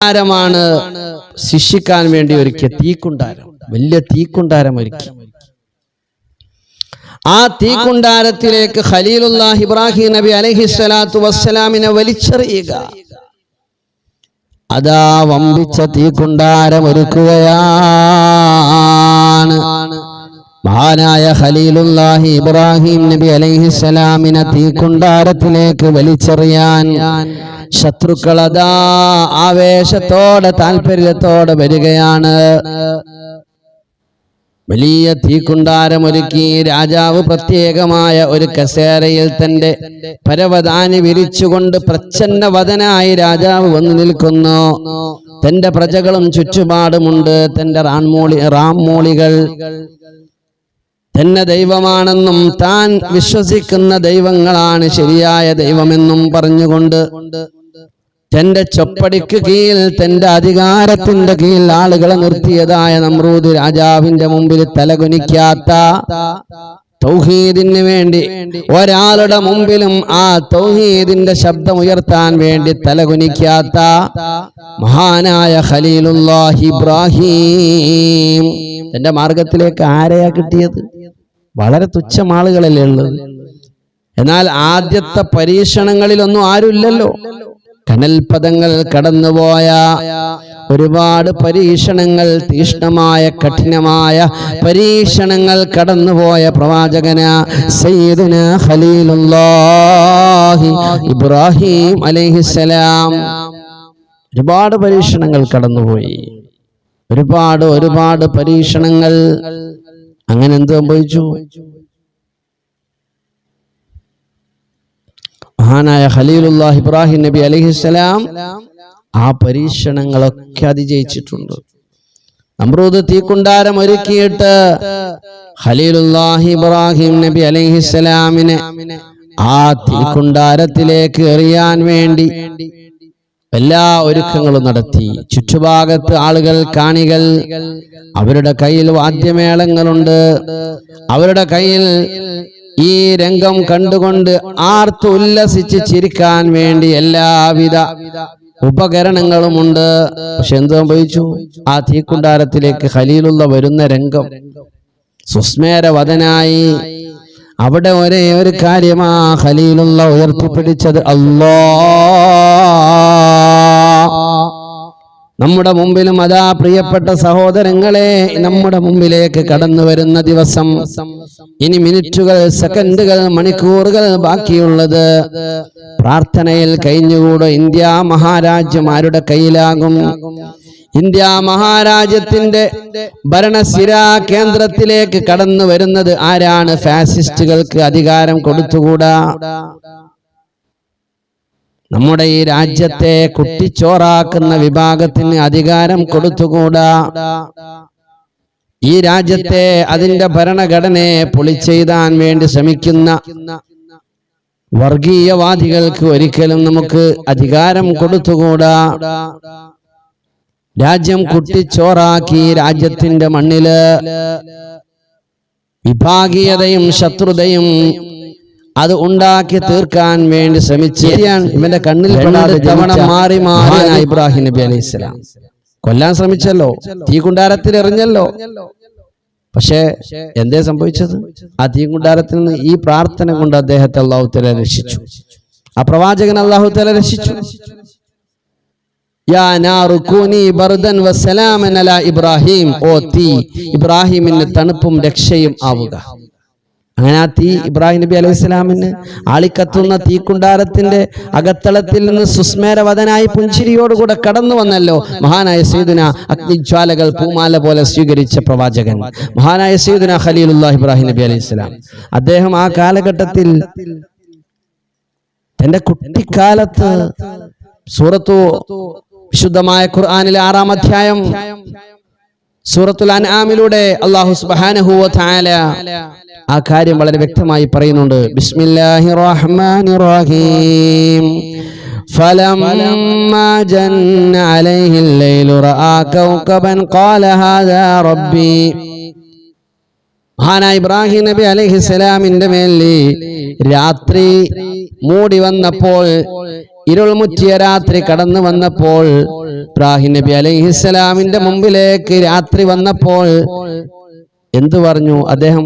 തീക്കുണ്ടാരമാണ് ശിക്ഷിക്കാൻ വേണ്ടി ഒരുക്കിയ തീക്കുണ്ടാരം. വലിയ തീക്കുണ്ടാരം ഒരുക്കി. ആ തീക്കുണ്ടാരത്തിലേക്ക് ഖലീലുല്ലാഹ് ഇബ്രാഹിം നബി അലൈഹി സ്വലാത്തു വസ്സലാമിനെ വലിച്ചെറിയുക. അതാ വമ്പിച്ച തീക്കുണ്ടാരം ഒരുക്കുകയാണ്. മഹാനായ ഖലീലുല്ലാഹി ഇബ്രാഹിം നബി അലൈഹിസ്സലാമിനെ തീക്കുണ്ടാരത്തിലേക്ക് വലിച്ചെറിയാൻ ശത്രുക്കൾ അതാ ആവേശത്തോടെ താല്പര്യത്തോടെ വരികയാണ്. വലിയ തീക്കുണ്ടാരമൊരുക്കി. രാജാവ് പ്രത്യേകമായ ഒരു കസേരയിൽ തന്റെ പരവതാനി വിരിച്ചുകൊണ്ട് പ്രച്ഛന്നവദനായി രാജാവ് വന്നു നിൽക്കുന്നു. തന്റെ പ്രജകളും ചുറ്റുപാടുമുണ്ട്. തന്റെ റാൺമൂളി റാംമൂളികൾ തന്നെ ദൈവമാണെന്നും താൻ വിശ്വസിക്കുന്ന ദൈവങ്ങളാണ് ശരിയായ ദൈവമെന്നും പറഞ്ഞുകൊണ്ട് തന്റെ ചൊപ്പടിക്ക് കീഴിൽ തന്റെ അധികാരത്തിന്റെ കീഴിൽ ആളുകളെ നിർത്തിയതായ നമ്രൂദ് രാജാവിന്റെ മുമ്പിൽ തലകുനിക്കാത്ത തൗഹീദിന് വേണ്ടി ഒരാളുടെ മുമ്പിലും ആ തൗഹീദിന്റെ ശബ്ദം ഉയർത്താൻ വേണ്ടി തലകുനിക്കാത്ത മഹാനായ ഖലീലുല്ലാഹി ഇബ്രാഹിം. തന്റെ മാർഗത്തിലേക്ക് ആരെയാ കിട്ടിയത്? വളരെ തുച്ഛം ആളുകളല്ലേ ഉള്ളത്. എന്നാൽ ആദ്യത്തെ പരീക്ഷണങ്ങളിലൊന്നും ആരുമില്ലല്ലോ. കനൽപദങ്ങൾ കടന്നുപോയ ഒരുപാട് പരീക്ഷണങ്ങൾ തീഷ്ണമായ കഠിനമായ പരീക്ഷണങ്ങൾ കടന്നുപോയ പ്രവാചകന സയ്യിദുന ഖലീലുല്ലാഹി ഇബ്രാഹിം അലൈഹിസ്സലാം ഒരുപാട് പരീക്ഷണങ്ങൾ കടന്നുപോയി. ഒരുപാട് ഒരുപാട് പരീക്ഷണങ്ങൾ അങ്ങനെ എന്ത് സംഭവിച്ചു? മഹാനായ ഖലീലുല്ലാഹ് ഇബ്രാഹിം നബി അലൈഹിസ്സലാം ആ പരീക്ഷണങ്ങളൊക്കെ അതിജയിച്ചിട്ടുണ്ട്. അമ്രൂദ് തീക്കുണ്ടാരം ഒരുക്കിയിട്ട് ഖലീലുല്ലാഹി ഇബ്രാഹിം നബി അലൈഹിസ്സലാമിനെ ആ തീക്കുണ്ടാരത്തിലേക്ക് എറിയാൻ വേണ്ടി എല്ലാ ഒരുക്കങ്ങളും നടത്തി. ചുറ്റുഭാഗത്ത് ആളുകൾ കാണികൾ അവരുടെ കയ്യിൽ വാദ്യമേളങ്ങളുണ്ട്. അവരുടെ കയ്യിൽ ഈ രംഗം കണ്ടുകൊണ്ട് ആർത്തുല്ലസിച്ച് ചിരിക്കാൻ വേണ്ടി എല്ലാവിധ ഉപകരണങ്ങളുമുണ്ട്. പക്ഷെ എന്ത് സംഭവിച്ചു? ആ തീക്കുണ്ടാരത്തിലേക്ക് ഖലീലുള്ള വരുന്ന രംഗം സുസ്മേരവതനായി അവിടെ ഒരേ ഒരു കാര്യമാ ഖലീലുള്ള ഉയർത്തിപ്പിടിച്ചത് അല്ലാ നമ്മുടെ മുമ്പിലും അതാ പ്രിയപ്പെട്ട സഹോദരങ്ങളെ നമ്മുടെ മുമ്പിലേക്ക് കടന്നു വരുന്ന ദിവസം. ഇനി മിനിറ്റുകൾ സെക്കൻഡുകൾ മണിക്കൂറുകൾ ബാക്കിയുള്ളത് പ്രാർത്ഥനയിൽ കഴിഞ്ഞുകൂടെ? ഇന്ത്യ മഹാരാജ്യം ആരുടെ കയ്യിലാകും. ഇന്ത്യ മഹാരാജ്യത്തിന്റെ ഭരണസ്ഥിരാ കേന്ദ്രത്തിലേക്ക് കടന്നു വരുന്നത് ആരാണ്? ഫാസിസ്റ്റുകൾക്ക് അധികാരം കൊടുത്തുകൂടാ? നമ്മുടെ ഈ രാജ്യത്തെ കുട്ടിച്ചോറാക്കുന്ന വിഭാഗത്തിന് അധികാരം കൊടുത്തുകൂടാ? ഈ രാജ്യത്തെ അതിന്റെ ഭരണഘടനയെ പൊളിച്ചെയ്താൻ വേണ്ടി ശ്രമിക്കുന്ന വർഗീയവാദികൾക്ക് ഒരിക്കലും നമുക്ക് അധികാരം കൊടുത്തുകൂടാ? രാജ്യം കുട്ടിച്ചോറാക്കി രാജ്യത്തിന്റെ മണ്ണിൽ വിഭാഗീയതയും ശത്രുതയും അത് ഉണ്ടാക്കി തീർക്കാൻ വേണ്ടി ശ്രമിച്ചാണ് ഇവന്റെ കണ്ണിൽ തവണ മാറി മാറി ഇബ്രാഹിം നബി അലൈഹി സ്വലാം. കൊല്ലാൻ ശ്രമിച്ചല്ലോ. തീ കുണ്ടാരത്തിൽ എറിഞ്ഞല്ലോ. പക്ഷേ എന്തേ സംഭവിച്ചത്? ആ തീ കുണ്ടാരത്തിൽ നിന്ന് ഈ പ്രാർത്ഥന കൊണ്ട് അദ്ദേഹത്തെ അള്ളാഹു തല രക്ഷിച്ചു. ആ പ്രവാചകൻ അള്ളാഹു തല രക്ഷിച്ചു. ഇബ്രാഹിം. ഓ തീ ഇബ്രാഹിമിന് തണുപ്പും രക്ഷയും ആവുക. അങ്ങനെ ആ തീ ഇബ്രാഹിം നബി അലൈഹി സ്വലാമിന് ആളിക്കത്തുന്ന തീക്കുണ്ടാരത്തിന്റെ അകത്തളത്തിൽ നിന്ന് സുസ്മേരവതനായി പുഞ്ചിരിയോടുകൂടെ കടന്നു വന്നല്ലോ. മഹാനായ സീദുന അഗ്നിജ്വാലകൾ പൂമാല പോലെ സ്വീകരിച്ച പ്രവാചകൻ. മഹാനായ സീദുന ഖലീലുല്ലാ ഇബ്രാഹിം നബി അലൈഹി സ്വലാം. അദ്ദേഹം ആ കാലഘട്ടത്തിൽ തന്റെ കുട്ടിക്കാലത്ത് സൂറത്തു വിശുദ്ധമായ ഖുർആാനിലെ ആറാം അധ്യായം സൂറത്തുൽ അൻആമിലൂടെ അല്ലാഹു സുബ്ഹാനഹു വ തആല ആ കാര്യം വളരെ വ്യക്തമായി പറയുന്നുണ്ട് ബിസ്മില്ലാഹിർ റഹ്മാനിർ റഹീം فلما جن عليه الليل رأى كوكبا قال هذا ربي മഹാനായ ഇബ്രാഹിം നബി അലൈഹി സ്വലാമിന്റെ മേലിൽ രാത്രി മൂടി വന്നപ്പോൾ ഇരുൾ മുറ്റിയ രാത്രി കടന്നു വന്നപ്പോൾ ഇബ്രാഹിം നബി അലൈഹിസ്സലാമിന്റെ മുമ്പിലേക്ക് രാത്രി വന്നപ്പോൾ എന്തു പറഞ്ഞു അദ്ദേഹം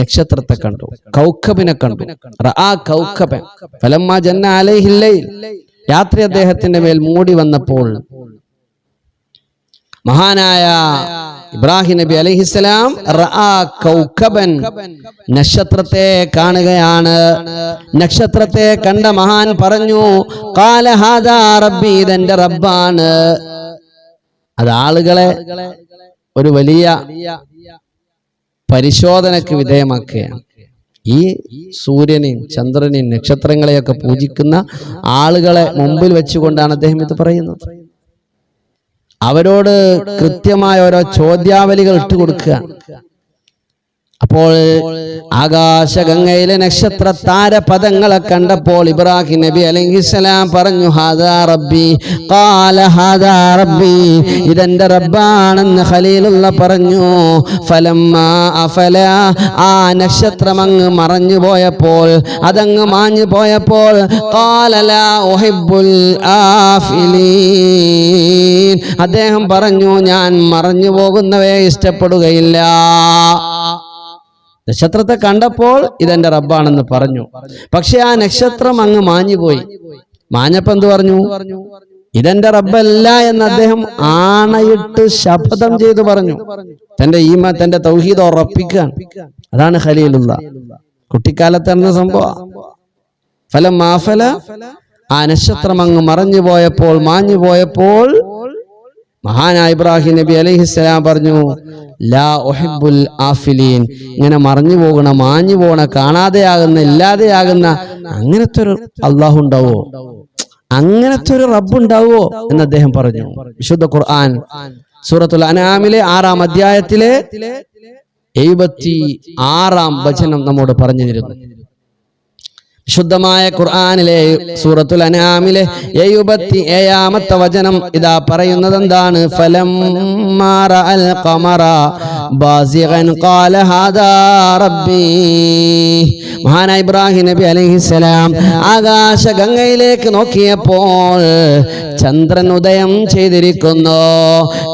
നക്ഷത്രത്തെ കണ്ടു. കൗക്കബിനെ കണ്ടു. റആ കൗക്കബൻ. ഫലമ്മ ജന്ന അലൈഹില്ലൈൽ രാത്രി അദ്ദേഹത്തിന്റെ മേൽ മൂടി വന്നപ്പോൾ മഹാനായ ഇബ്രാഹിം നബി അലൈഹിസ്സലാം കൗക്കബൻ നക്ഷത്രത്തെ കാണുകയാണ്. നക്ഷത്രത്തെ കണ്ട മഹാൻ പറഞ്ഞു കാല ഹാദാ റബ്ബി ഇതെന്റെ റബ്ബാണ്. അത് ആളുകളെ ഒരു വലിയ പരിശോധനക്ക് വിധേയമാക്കുകയാണ്. ഈ സൂര്യനെയും ചന്ദ്രനെയും നക്ഷത്രങ്ങളെയൊക്കെ പൂജിക്കുന്ന ആളുകളെ മുമ്പിൽ വെച്ചുകൊണ്ടാണ് അദ്ദേഹം ഇത് പറയുന്നത്. അവരോട് കൃത്യമായ ഓരോ ചോദ്യാവലികൾ ഇട്ടുകൊടുക്കുക. അപ്പോൾ ആകാശഗംഗയിലെ നക്ഷത്ര താരപദങ്ങളെ കണ്ടപ്പോൾ ഇബ്രാഹിം നബി അലൈഹിസ്സലാം പറഞ്ഞു ഹാദാ റബ്ബി കാല ഹാദാ റബ്ബി ഇതെന്റെ റബ്ബാണെന്ന് ഖലീലുള്ള പറഞ്ഞു ഫലമ്മ അഫല ആ നക്ഷത്രം അങ്ങ് മറഞ്ഞു പോയപ്പോൾ അതങ്ങ് മാഞ്ഞു പോയപ്പോൾ അദ്ദേഹം പറഞ്ഞു ഞാൻ മറഞ്ഞു പോകുന്നവയെ ഇഷ്ടപ്പെടുകയില്ല. നക്ഷത്രത്തെ കണ്ടപ്പോൾ ഇതെന്റെ റബ്ബാണെന്ന് പറഞ്ഞു. പക്ഷെ ആ നക്ഷത്രം അങ്ങ് മാഞ്ഞുപോയി. മാഞ്ഞപ്പോ എന്ത് പറഞ്ഞു? ഇതെന്റെ റബ്ബല്ല എന്ന് അദ്ദേഹം ആണയിട്ട് ശപഥം ചെയ്തു പറഞ്ഞു. തന്റെ ഈമ തന്റെ തൗഹീദ് ഉറപ്പിക്കാൻ. അതാണ് ഖലീലുള്ള. കുട്ടിക്കാലത്ത് നടന്ന സംഭവ. ഫലം മാഫല. ആ നക്ഷത്രം അങ്ങ് മറഞ്ഞു പോയപ്പോൾ മാഞ്ഞു പോയപ്പോൾ മഹാനായ ഇബ്രാഹിം നബി അലൈഹിസ്സലാം പറഞ്ഞു ലാ ഒഹിബുൽ ആഫിലീൻ. ഇങ്ങനെ മറഞ്ഞു പോകണ മാഞ്ഞു പോകണ കാണാതെയാകുന്ന ഇല്ലാതെയാകുന്ന അങ്ങനത്തെ ഒരു അള്ളാഹു ഉണ്ടാവോ? അങ്ങനത്തെ ഒരു റബ്ബ് ഉണ്ടാവോ എന്ന് അദ്ദേഹം പറഞ്ഞു. വിശുദ്ധ ഖുർആൻ സൂറത്തുൽ അനാമിലെ ആറാം അധ്യായത്തിലെ എഴുപത്തി ആറാം വചനം നമ്മോട് പറഞ്ഞു തരുന്നു. ശുദ്ധമായ ഖുർആാനിലെ സൂറത്തുൽ അനാമിലെ എഴുപത്തി ഏഴാമത്തെ വചനം ഇതാ പറയുന്നത് എന്താണ് ഫലം ഖമറ ഖാല ഹാദാ റബ്ബി. മഹാനായ ഇബ്രാഹിം നബി അലൈഹിസ്സലാം ആകാശഗംഗയിലേക്ക് നോക്കിയപ്പോൾ ചന്ദ്രൻ ഉദയം ചെയ്തിരിക്കുന്നു.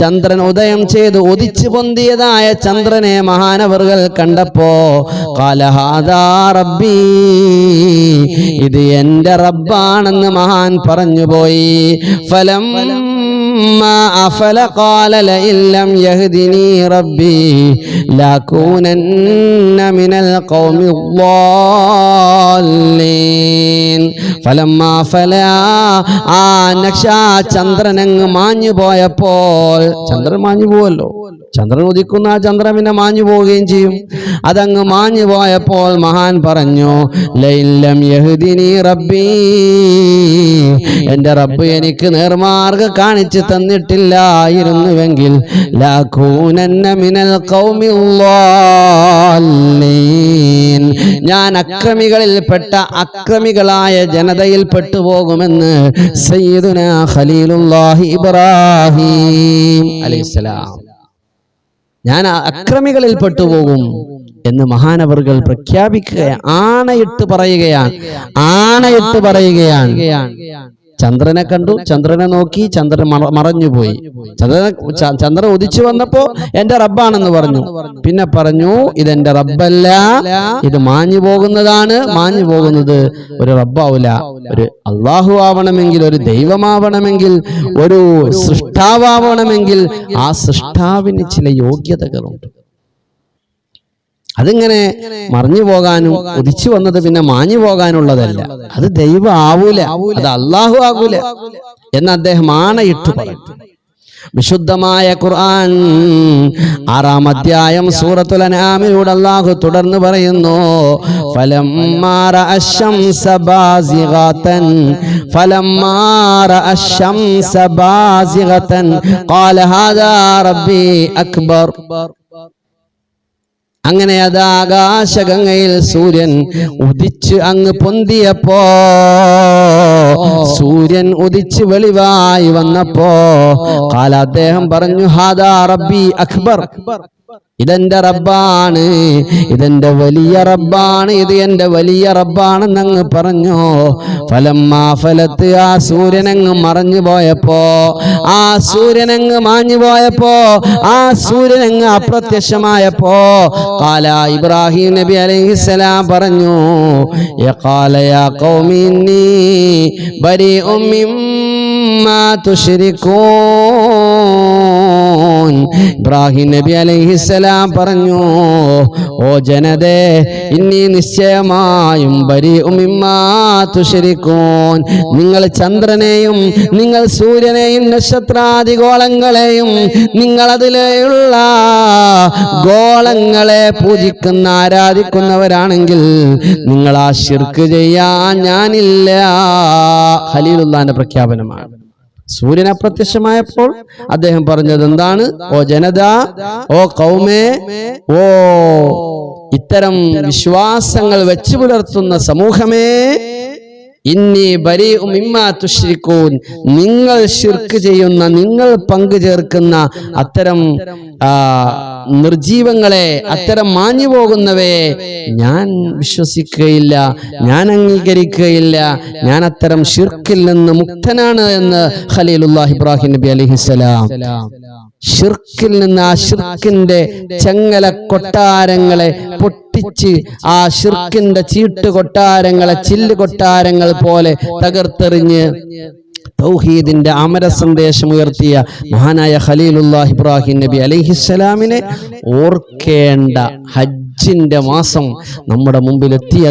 ചന്ദ്രൻ ഉദയം ചെയ്ത് ഉദിച്ചു പൊന്തിയതായ ചന്ദ്രനെ മഹാനവറുകൾ കണ്ടപ്പോ കാലഹാദാ റബ്ബി. ഇത് എന്റെ റബ്ബാണെന്ന് മഹാൻ പറഞ്ഞുപോയി. ഫലം أفل قال لئن لم يهدني ربي لأكونن من القوم الضالين فلما فلا ആ നക്ഷ ചന്ദ്രൻ അങ്ങ് മാഞ്ഞു പോയപ്പോൾ ചന്ദ്രൻ മാഞ്ഞു പോവല്ലോ ചന്ദ്രൻ ഉദിക്കുന്ന ആ ചന്ദ്രൻ പിന്നെ മാഞ്ഞു പോവുകയും ചെയ്യും അതങ്ങ് മാഞ്ഞു പോയപ്പോൾ മഹാൻ പറഞ്ഞു ലൈലം യഹ്ദിനി റബ്ബി എന്റെ റബ്ബ് എനിക്ക് നേർമാർഗ കാണിച്ചു തന്നിട്ടില്ലായിരുന്നുവെങ്കിൽ ലാഖൂനന്ന മിനൽ ഖൗമി ളാല്ലീൻ. ഞാൻ അക്രമികളിൽപ്പെട്ട അക്രമികളായ ജനതയിൽ പെട്ടുപോകുമെന്ന് സയ്യിദുന ഖലീലുല്ലാഹി ഇബ്രാഹിം അലൈഹിസ്സലാം ഞാൻ അക്രമികളിൽ പെട്ടുപോകും എന്ന് മഹാനവറുകൾ പ്രഖ്യാപിക്കുകയാണ് ആണയിട്ട് പറയുകയാണ് ആണയിട്ട് പറയുകയാണ്. ചന്ദ്രനെ കണ്ടു ചന്ദ്രനെ നോക്കി ചന്ദ്രൻ മറഞ്ഞു മറഞ്ഞുപോയി. ചന്ദ്രനെ ചന്ദ്രൻ ഉദിച്ചു വന്നപ്പോ എന്റെ റബ്ബാണെന്ന് പറഞ്ഞു. പിന്നെ പറഞ്ഞു ഇതെന്റെ റബ്ബല്ല ഇത് മാഞ്ഞു പോകുന്നതാണ് മാഞ്ഞു പോകുന്നത് ഒരു റബ്ബാവൂല. ഒരു അള്ളാഹു ആവണമെങ്കിൽ ഒരു ദൈവമാവണമെങ്കിൽ ഒരു സൃഷ്ടാവണമെങ്കിൽ ആ സൃഷ്ടാവിന് ചില യോഗ്യതകളുണ്ട്. അതിങ്ങനെ മറിഞ്ഞു പോകാനും ഉദിച്ചു വന്നത് പിന്നെ മാഞ്ഞു പോകാനുള്ളതല്ല. അത് ദൈവം ആവൂല. അത് അള്ളാഹു ആകൂല എന്ന് അദ്ദേഹം ആണയിട്ട് പറഞ്ഞു വിശുദ്ധമായ ഖുർആൻ ആറാം അധ്യായം സൂറത്തുൽ അനാമിലൂടെ അല്ലാഹു തുടർന്ന് പറയുന്നു ഫലം ഫലമ്മാറ അശംസ ബാസിഗതൻ മാറ അശംസ ബാസിഗതൻ ഖാല ഹാദാ റബ്ബി അക്ബർ. അങ്ങനെ അത് ആകാശഗംഗയിൽ സൂര്യൻ ഉദിച്ച് അങ്ങ് പൊന്തിയപ്പോ സൂര്യൻ ഉദിച്ച് വെളിവായി വന്നപ്പോ കാല അദ്ദേഹം പറഞ്ഞു ഹാദാ റബ്ബി അക്ബർ. ഇതെന്റെ റബ്ബാണ് ഇതെന്റെ വലിയ റബ്ബാണ് ഇത് എന്റെ വലിയ റബ്ബാണെന്നങ്ങ് പറഞ്ഞു. ഫലം ആ ഫലത്ത് ആ സൂര്യനങ്ങ് മറഞ്ഞു പോയപ്പോ ആ സൂര്യനങ്ങ് മാഞ്ഞു പോയപ്പോ ആ സൂര്യനങ്ങ് അപ്രത്യക്ഷമായപ്പോ കാല ഇബ്രാഹിം നബി അലൈഹിസ്സലാം പറഞ്ഞു യ ഖാല യാ ഖൗമി ഇന്നി ബരീഉം മിമ്മാ തുശ്രികൂൻ ഇബ്രാഹിം നബി അലൈഹിസ്സലാം പറഞ്ഞു ഓ ജനതേ ഇനി നിശ്ചയമായും ബരീഉമിമ്മാതുശരിക്കൂൻ നിങ്ങൾ ചന്ദ്രനെയും നിങ്ങൾ സൂര്യനെയും നക്ഷത്രാദിഗോളങ്ങളെയും നിങ്ങൾ അതിലുള്ള ഗോളങ്ങളെ പൂജിക്കുന്ന ആരാധിക്കുന്നവരാണെങ്കിൽ നിങ്ങൾ ആ ശിർക്ക് ചെയ്യാൻ ഞാനില്ല. ഖലീലുള്ളാന്റെ പ്രഖ്യാപനമാണ്. സൂര്യൻ അപ്രത്യക്ഷമായപ്പോൾ അദ്ദേഹം പറഞ്ഞത് എന്താണ്? ഓ ജനത ഓ കൗമേ ഓ ഇത്തരം വിശ്വാസങ്ങൾ വെച്ചു പുലർത്തുന്ന സമൂഹമേ ഇന്നി ബരി ഉമ്മാ തുശ്രിക്കൂൻ. നിങ്ങൾ ശിർക്ക് ചെയ്യുന്ന നിങ്ങൾ പങ്കു ചേർക്കുന്ന അത്തരം നിർജീവങ്ങളെ അത്തരം മാഞ്ഞു പോകുന്നവയെ ഞാൻ വിശ്വസിക്കുകയില്ല ഞാൻ അംഗീകരിക്കുകയില്ല. ഞാൻ അത്തരം ഷിർക്കിൽ നിന്ന് മുക്തനാണ് എന്ന് ഖലീലുല്ലാഹ് ഇബ്രാഹിം നബി അലൈഹിസ്സലാം ഷിർക്കിൽ നിന്ന് ആ ഷിർക്കിന്റെ ചെങ്ങല കൊട്ടാരങ്ങളെ പൊട്ടിച്ച് ആ ഷിർക്കിന്റെ ചീട്ട് കൊട്ടാരങ്ങളെ ചില്ല് കൊട്ടാരങ്ങൾ പോലെ തകർത്തെറിഞ്ഞ് തൗഹീദിന്റെ അമര സന്ദേശം ഉയർത്തിയ മഹാനായ ഖലീലുല്ലാഹ് ഇബ്രാഹിം നബി അലൈഹിസ്സലാമിനെ ഓർക്കേണ്ട ഹജ്ജിന്റെ മാസം നമ്മുടെ മുമ്പിൽ എത്തിയ